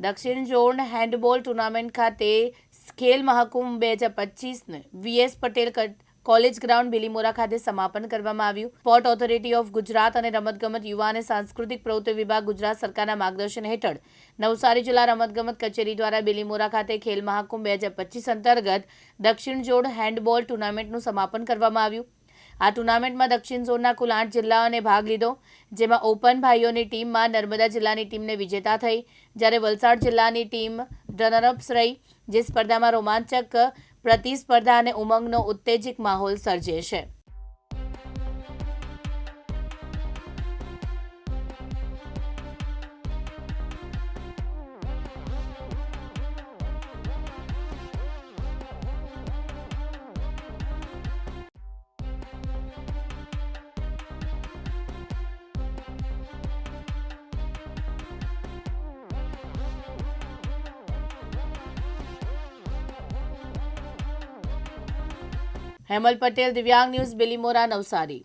દક્ષિણ zone handball tournament ખાતે ખેલ મહાકુંભ બે હજાર પચીસને VS Patel college ground Bilimora ખાતે સમાપન કરવામાં આવ્યું. સ્પોર્ટ ઓથોરિટી ઓફ ગુજરાત અને રમતગમત યુવા અને સાંસ્કૃતિક પ્રવૃત્તિ વિભાગ ગુજરાત સરકારના માર્ગદર્શન હેઠળ નવસારી જિલ્લા રમતગમત કચેરી દ્વારા બિલીમોરા ખાતે ખેલ મહાકુંભ બે હજાર પચીસ અંતર્ગત દક્ષિણ જોડ હેન્ડબોલ ટુર્નામેન્ટનું સમાપન કરવામાં આવ્યું. આ ટુર્નામેન્ટમાં દક્ષિણ ઝોનના કુલ આઠ જિલ્લાઓને ભાગ લીધો, જેમાં ઓપન ભાઈઓની ટીમમાં નર્મદા જિલ્લાની ટીમને વિજેતા થઈ. જ્યારે વલસાડ જિલ્લાની ટીમ રનરઅપ્સ રહી, જે સ્પર્ધામાં રોમાંચક, પ્રતિસ્પર્ધા અને ઉમંગનો ઉત્તેજક માહોલ સર્જે છે. હેમલ પટેલ દિવ્યાંગ ન્યૂઝ બિલીમોરા નવસારી.